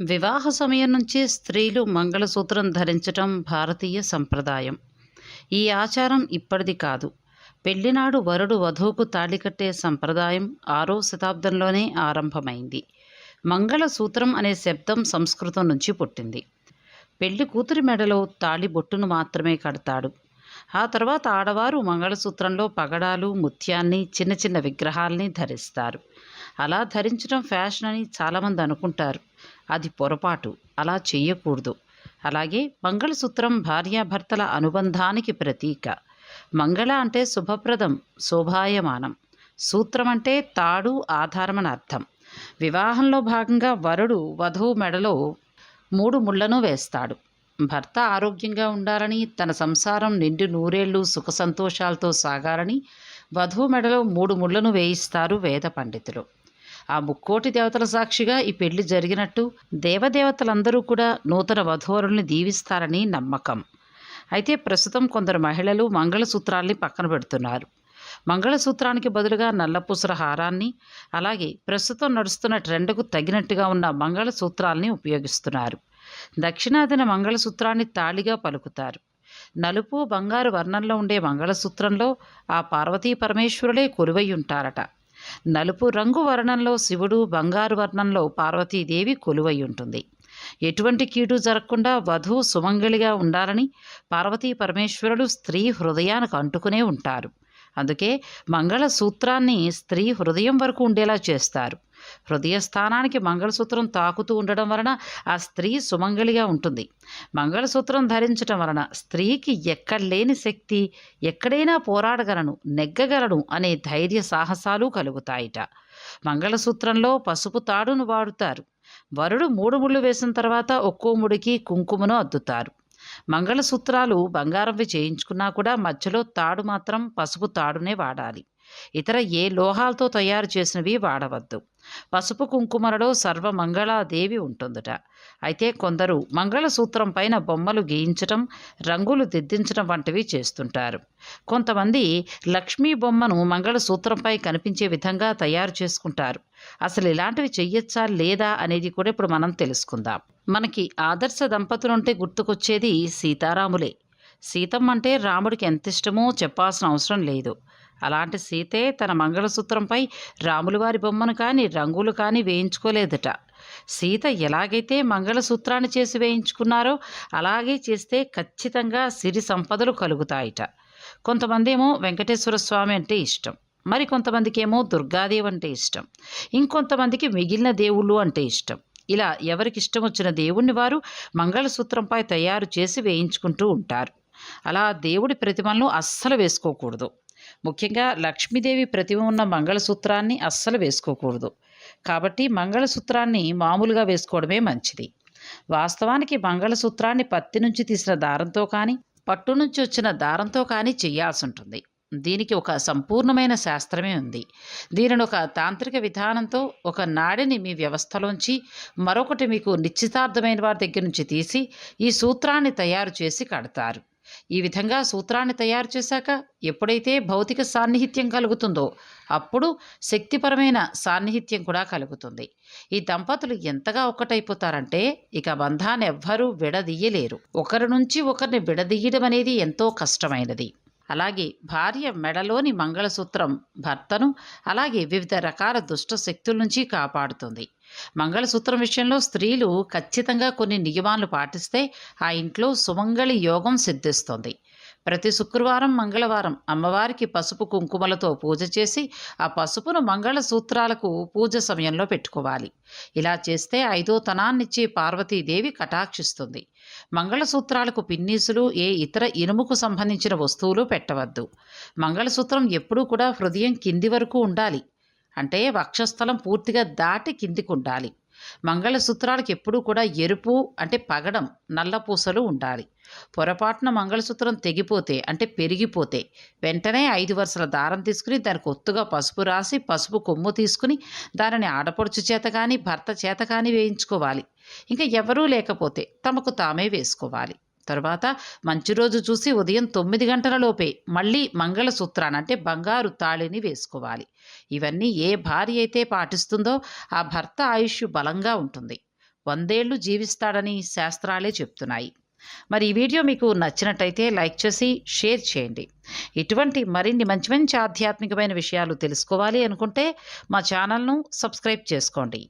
వివాహ సమయం నుంచి స్త్రీలు మంగళసూత్రం ధరించటం భారతీయ సంప్రదాయం. ఈ ఆచారం ఇప్పటిది కాదు. పెళ్ళినాడు వరుడు వధువుకు తాళి కట్టే సంప్రదాయం ఆరో శతాబ్దంలోనే ఆరంభమైంది. మంగళసూత్రం అనే శబ్దం సంస్కృతం నుంచి పుట్టింది. పెళ్ళి కూతురి మెడలో తాళి బొట్టును మాత్రమే కడతాడు. ఆ తర్వాత ఆడవారు మంగళసూత్రంలో పగడాలు ముత్యాన్ని చిన్న చిన్న విగ్రహాల్ని ధరిస్తారు. అలా ధరించడం ఫ్యాషన్ అని చాలామంది అనుకుంటారు. అది పొరపాటు. అలా చేయకూడదు అలాగే మంగళసూత్రం భార్యాభర్తల అనుబంధానికి ప్రతీక. మంగళ అంటే శుభప్రదం శోభాయమానం. సూత్రం అంటే తాడు ఆధారమని అర్థం. వివాహంలో భాగంగా వరుడు వధువు మెడలో మూడు ముళ్ళను వేస్తాడు. భర్త ఆరోగ్యంగా ఉండాలని తన సంసారం నిండు నూరేళ్ళు సుఖ సంతోషాలతో సాగాలని వధువు మెడలో మూడు ముళ్ళను వేయిస్తారు వేద పండితులు. ఆ ముక్కోటి దేవతల సాక్షిగా ఈ పెళ్ళి జరిగినట్టు దేవదేవతలందరూ కూడా నూతన వధువరుల్ని దీవిస్తారని నమ్మకం. అయితే ప్రస్తుతం కొందరు మహిళలు మంగళసూత్రాల్ని పక్కన పెడుతున్నారు. మంగళసూత్రానికి బదులుగా నల్లపూసర హారాన్ని అలాగే ప్రస్తుతం నడుస్తున్న ట్రెండ్కు తగినట్టుగా ఉన్న మంగళసూత్రాల్ని ఉపయోగిస్తున్నారు. దక్షిణాదిన మంగళసూత్రాన్ని తాళిగా పలుకుతారు. నలుపు బంగారు వర్ణంలో ఉండే మంగళసూత్రంలో ఆ పార్వతీ పరమేశ్వరులే కొలువై ఉంటారట నలుపు రంగు వర్ణంలో శివుడు బంగారు వర్ణంలో పార్వతీదేవి కొలువై ఉంటుంది ఎటువంటి కీడు జరగకుండా వధువు సుమంగళిగా ఉండాలని పార్వతీ పరమేశ్వరుడు స్త్రీ హృదయానికి అంటుకునే ఉంటారు. అందుకే మంగళ సూత్రాన్ని స్త్రీ హృదయం వరకు ఉండేలా చేస్తారు. హృదయస్థానానికి మంగళసూత్రం తాకుతూ ఉండడం వలన ఆ స్త్రీ సుమంగళిగా ఉంటుంది. మంగళసూత్రం ధరించటం వలన స్త్రీకి ఎక్కడలేని శక్తి ఎక్కడైనా పోరాడగలను నెగ్గగలను అనే ధైర్య సాహసాలు కలుగుతాయిట. మంగళసూత్రంలో పసుపు తాడును వాడుతారు. వరుడు మూడు ముళ్ళు వేసిన తర్వాత ఒక్కో ముడికి కుంకుమను అద్దుతారు. మంగళసూత్రాలు బంగారంవి చేయించుకున్నా కూడా మధ్యలో తాడు మాత్రం పసుపు తాడునే వాడాలి. ఇతర ఏ లోహాలతో తయారు చేసినవి వాడవద్దు. పసుపు కుంకుమలలో సర్వమంగళాదేవి ఉంటుందట. అయితే కొందరు మంగళసూత్రం పైన బొమ్మలు గీయించటం రంగులు దిద్దించడం వంటివి చేస్తుంటారు. కొంతమంది లక్ష్మీ బొమ్మను మంగళసూత్రంపై కనిపించే విధంగా తయారు చేసుకుంటారు. అసలు ఇలాంటివి చెయ్యొచ్చా లేదా అనేది కూడా ఇప్పుడు మనం తెలుసుకుందాం. మనకి ఆదర్శ దంపతులుంటే గుర్తుకొచ్చేది సీతారాములే. సీతమ్మ అంటే రాముడికి ఎంత ఇష్టమో చెప్పాల్సిన అవసరం లేదు. అలాంటి సీతే తన మంగళసూత్రంపై రాములవారి బొమ్మను కానీ రంగులు కానీ వేయించుకోలేదట. సీత ఎలాగైతే మంగళసూత్రాన్ని చేసి వేయించుకున్నారో అలాగే చేస్తే ఖచ్చితంగా సిరి సంపదలు కలుగుతాయిట. కొంతమంది ఏమో వెంకటేశ్వర స్వామి అంటే ఇష్టం. మరి కొంతమందికి ఏమో దుర్గాదేవి అంటే ఇష్టం. ఇంకొంతమందికి మిగిలిన దేవుళ్ళు అంటే ఇష్టం. ఇలా ఎవరికి ఇష్టం వచ్చిన దేవుణ్ణి వారు మంగళసూత్రంపై తయారు చేసి వేయించుకుంటూ ఉంటారు. అలా దేవుడి ప్రతిమలను అస్సలు వేసుకోకూడదు. ముఖ్యంగా లక్ష్మీదేవి ప్రతిమ ఉన్న మంగళసూత్రాన్ని అస్సలు వేసుకోకూడదు. కాబట్టి మంగళసూత్రాన్ని మామూలుగా వేసుకోవడమే మంచిది. వాస్తవానికి మంగళసూత్రాన్ని పత్తి నుంచి తీసిన దారంతో కానీ పట్టు నుంచి వచ్చిన దారంతో కానీ చేయాల్సి ఉంటుంది దీనికి ఒక సంపూర్ణమైన శాస్త్రమే ఉంది. దీనిని ఒక తాంత్రిక విధానంతో ఒక నాడిని మీ వ్యవస్థలోంచి మరొకటి మీకు నిశ్చితార్థమైన వారి దగ్గర నుంచి తీసి ఈ సూత్రాన్ని తయారు చేసి కడతారు. ఈ విధంగా సూత్రాన్ని తయారు చేశాక ఎప్పుడైతే భౌతిక సాన్నిహిత్యం కలుగుతుందో అప్పుడు శక్తిపరమైన సాన్నిహిత్యం కూడా కలుగుతుంది. ఈ దంపతులు ఎంతగా ఒక్కటైపోతారంటే ఇక బంధాన్ని ఎవ్వరూ విడదీయలేరు. ఒకరి నుంచి ఒకరిని విడదీయడం అనేది ఎంతో కష్టమైనది. అలాగే భార్య మెడలోని మంగళసూత్రం భర్తను అలాగే వివిధ రకాల దుష్ట శక్తుల నుంచి కాపాడుతుంది. మంగళసూత్రం విషయంలో స్త్రీలు ఖచ్చితంగా కొన్ని నియమాలు పాటిస్తే ఆ ఇంట్లో సుమంగళి యోగం సిద్ధిస్తుంది. ప్రతి శుక్రవారం మంగళవారం అమ్మవారికి పసుపు కుంకుమలతో పూజ చేసి ఆ పసుపును మంగళసూత్రాలకు పూజ సమయంలో పెట్టుకోవాలి. ఇలా చేస్తే ఐదో తనాన్నిచ్చే పార్వతీదేవి కటాక్షిస్తుంది. మంగళసూత్రాలకు పిన్నీసులు ఏ ఇతర ఇనుముకు సంబంధించిన వస్తువులు పెట్టవద్దు. మంగళసూత్రం ఎప్పుడూ కూడా హృదయం కింది వరకు ఉండాలి. అంటే వక్షస్థలం పూర్తిగా దాటి కిందికి ఉండాలి. మంగళసూత్రాలకు ఎప్పుడూ కూడా ఎరుపు అంటే పగడం నల్ల పూసలు ఉండాలి. పొరపాటున మంగళసూత్రం తెగిపోతే అంటే పెరిగిపోతే వెంటనే ఐదు వరుసల దారం తీసుకుని దానికి ఒత్తుగా పసుపు రాసి పసుపు కొమ్ము తీసుకుని దానిని ఆడపడుచు చేత కానీ భర్త చేత కానీ వేయించుకోవాలి. ఇంకా ఎవరూ లేకపోతే తమకు తామే వేసుకోవాలి. తర్వాత మంచి రోజు చూసి ఉదయం తొమ్మిది గంటల లోపే మళ్ళీ మంగళసూత్రాన్ని అంటే బంగారు తాళిని వేసుకోవాలి. ఇవన్నీ ఏ భార్య అయితే పాటిస్తుందో ఆ భర్త ఆయుష్ బలంగా ఉంటుంది. వందేళ్ళు జీవిస్తాడని శాస్త్రాలే చెప్తున్నాయి. మరి ఈ వీడియో మీకు నచ్చినట్టయితే లైక్ చేసి షేర్ చేయండి. ఇటువంటి మరిన్ని మంచి మంచి ఆధ్యాత్మికమైన విషయాలు తెలుసుకోవాలి అనుకుంటే మా ఛానల్ను సబ్స్క్రైబ్ చేసుకోండి.